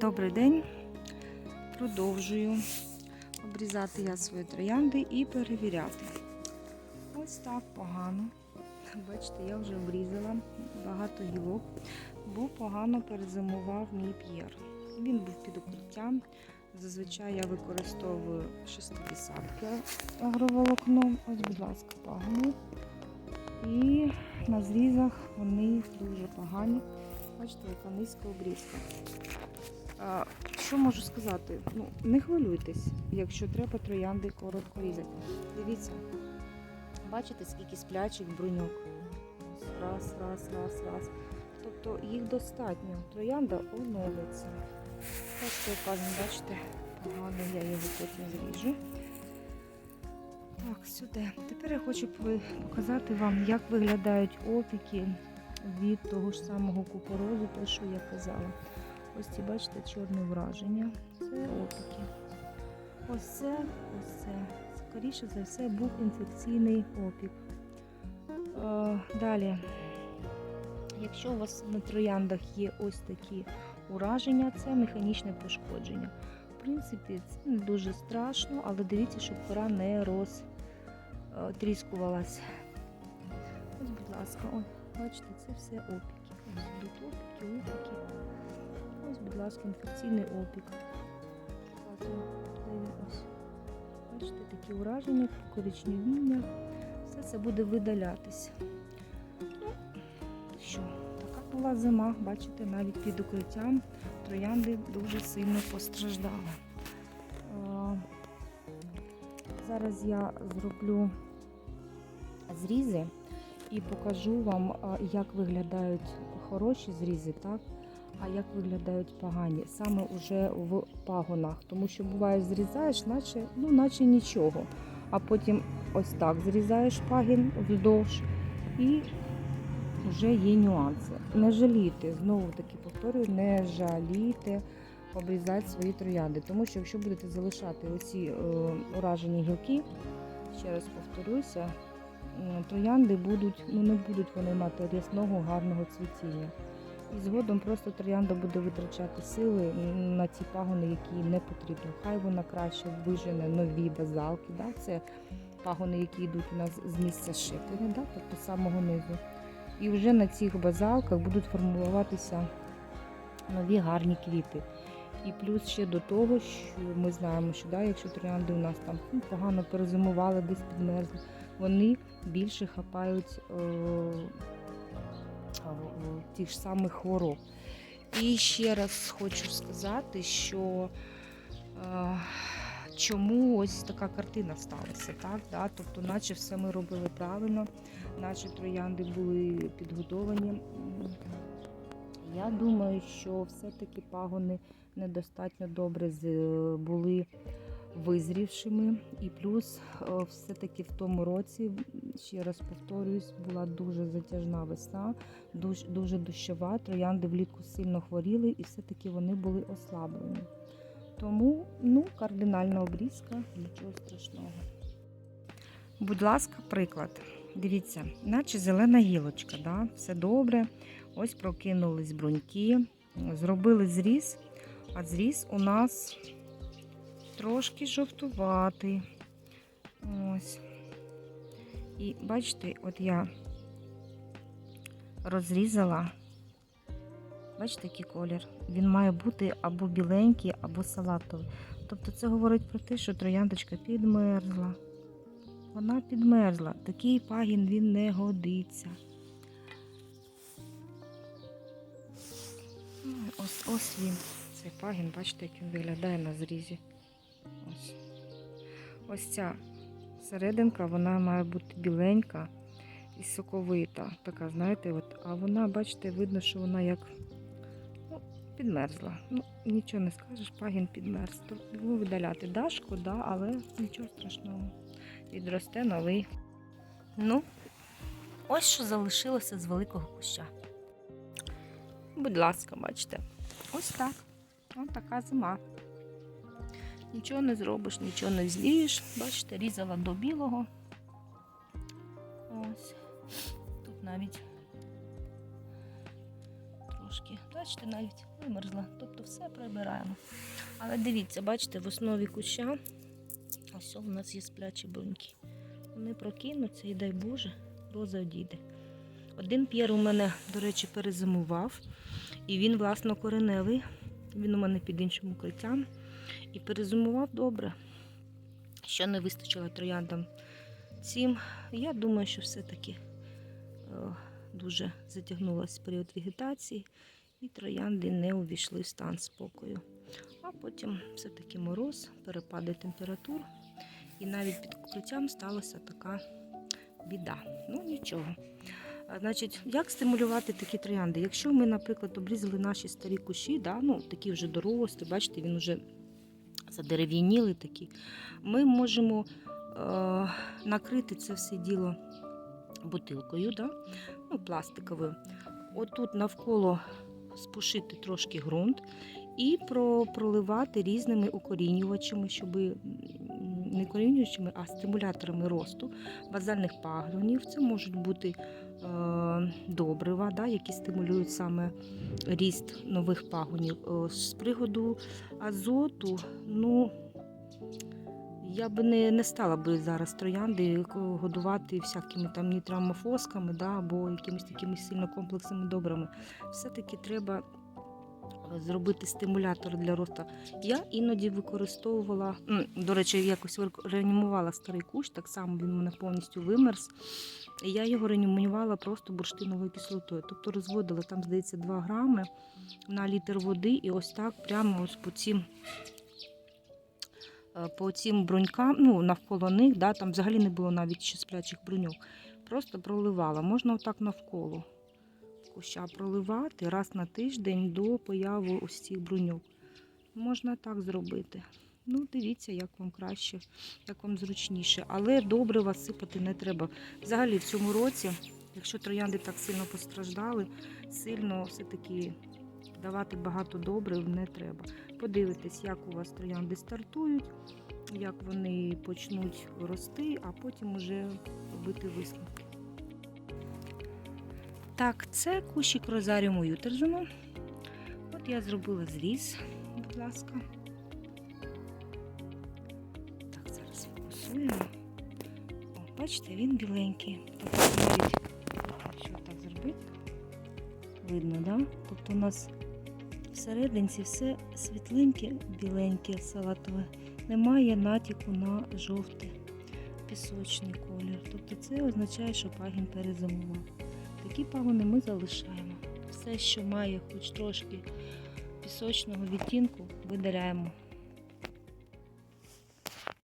Добрий день. Продовжую обрізати я свої троянди і перевіряти. Ось так погано. Бачите, я вже обрізала багато гілок, бо погано перезимував мій п'єр. Він був під укриттям. Зазвичай я використовую 60 агроволокно. Ось, будь ласка, пагони. І на зрізах вони дуже погані. Бачите, яка низька обрізка. Що можу сказати? Ну, не хвилюйтесь, якщо треба троянди коротко різати. Дивіться, бачите, скільки сплячих бруньок. Раз, раз, раз, раз. Тобто їх достатньо. Троянда оновиться. Так що кажемо, бачите, погано я його потім зріжу. Так, сюди. Тепер я хочу показати вам, як виглядають опіки від того ж самого купорозу, те, що я казала. Ось ці, бачите, чорне враження. Це опіки. Ось це, ось це. Скоріше за все, був інфекційний опік. Е, далі, якщо у вас на трояндах є ось такі ураження, це механічне пошкодження. В принципі, це не дуже страшно, але дивіться, щоб кора не розтріскувалась. Ось, будь ласка, ось, бачите, це все опіки. Ось тут опіки, опіки. Будь ласка, інфекційний опік. Бачите, такі ураження, коричневіння. Все це буде видалятись. Ну, що, така була зима, бачите, навіть під укриттям троянди дуже сильно постраждали. Зараз я зроблю зрізи і покажу вам, як виглядають хороші зрізи, так? А як виглядають погані, саме вже в пагонах. Тому що буває, зрізаєш, наче, ну, наче нічого. А потім ось так зрізаєш пагін вздовж і вже є нюанси. Не жалійте, знову таки повторюю, не жалійте обрізати свої троянди. Тому що якщо будете залишати оці е, уражені гілки, ще раз повторюся, троянди будуть, ну не будуть вони мати рясного гарного цвітіння. І згодом просто троянда буде витрачати сили на ті пагони, які не потрібні. Хай вона краще вижене нові базалки. Да? Це пагони, які йдуть у нас з місця щеплення, да? тобто самого низу. І вже на цих базалках будуть формуватися нові гарні квіти. І плюс ще до того, що ми знаємо, що да, якщо троянди у нас там ну, погано перезимували, десь підмерзли, вони більше хапають е, тих ж самих хвороб. І ще раз хочу сказати, що чому ось така картина сталася, так? Да? Тобто, наче все ми робили правильно, наче троянди були підготовані. М, Я думаю, що все-таки пагони недостатньо добре були визрівшими. І плюс е, все-таки в тому році, ще раз повторююсь, була дуже затяжна весна, дуже, дуже дощова. Троянди влітку сильно хворіли і все-таки вони були ослаблені. Тому ну, кардинальна обрізка, нічого страшного. Будь ласка, приклад. Дивіться, наче зелена гілочка, да? все добре. Ось прокинулись бруньки, зробили зріз, а зріз у нас трошки жовтуватий. Ось. І бачите, от я розрізала. Бачите, який колір? Він має бути або біленький, або салатовий. Тобто це говорить про те, що трояндочка підмерзла. Вона підмерзла. Такий пагін він не годиться. Ось ось він. Цей пагін, бачите, як він виглядає на зрізі. Ось. Ось ця серединка, вона має бути біленька і соковита. Така, знаєте, от, а вона, бачите, видно, що вона як ну, підмерзла. Ну, нічого не скажеш, пагін підмерз. То його видаляти. Да, але нічого страшного. Відросте новий. Ну, ось що залишилося з великого куща. Будь ласка, бачите. Ось так. Ось така зима. Нічого не зробиш, нічого не злієш. Бачите, різала до білого. Ось. Тут навіть трошки. Бачите, навіть вимерзла. Тобто все прибираємо. Але дивіться, бачите, в основі куща ось у нас є сплячі бруньки. Вони прокинуться і дай Боже, роза одійде. Один п'єр у мене, до речі, перезимував, і він власнокореневий. Він у мене під іншим укриттям. І перезимував добре. Що не вистачило трояндам цим. Я думаю, що все-таки е, дуже затягнулася період вегетації, і троянди не увійшли в стан спокою. А потім все-таки мороз, перепади температур, і навіть під укриттям сталася така біда. Ну нічого. Значить, як стимулювати такі троянди? Якщо ми, наприклад, обрізали наші старі кущі, да, ну, такі вже дорослі, бачите, він вже задерев'яніли такі, ми можемо е, накрити це все діло бутилкою, да? ну, пластиковою. Отут навколо спушити трошки ґрунт і про, проливати різними укорінювачами, щоб не корінювачами, а стимуляторами росту базальних пагонів. Це можуть бути е, добрива, да, які стимулюють саме ріст нових пагонів. Е, З приводу азоту, ну я би не, не стала би зараз троянди годувати всякими там нітрамофосками да, або якимись такими сильно комплексними добрами. Все-таки треба зробити стимулятор для росту. Я іноді використовувала, до речі, якось реанімувала старий кущ, так само він мене повністю вимерз. І я його реанімувала просто бурштиновою кислотою. Тобто розводила там, здається, 2 грами на літр води, і ось так прямо ось по цим. е, По цим брунькам, ну навколо них, да, там взагалі не було навіть ще сплячих бруньок. Просто проливала. Можна отак навколо куща проливати раз на тиждень до появи ось цих бруньок. Можна так зробити. Ну, дивіться, як вам краще, як вам зручніше. Але добрива сипати не треба. Взагалі в цьому році, якщо троянди так сильно постраждали, сильно все-таки давати багато добрив не треба. Подивитись, як у вас троянди стартують, як вони почнуть рости, а потім уже робити висновки. Так, це кущик розаріуму ютерзуму. От я зробила зріз, будь ласка. Так, зараз фокусуємо. О, бачите, він біленький. Тобто навіть, якщо так зробити, видно, да? Тобто у нас всерединці все світленьке, біленьке, салатове. Немає натяку на жовтий пісочний колір. Тобто це означає, що пагін перезимував. Такі пагони ми залишаємо. Все, що має хоч трошки пісочного відтінку, видаляємо.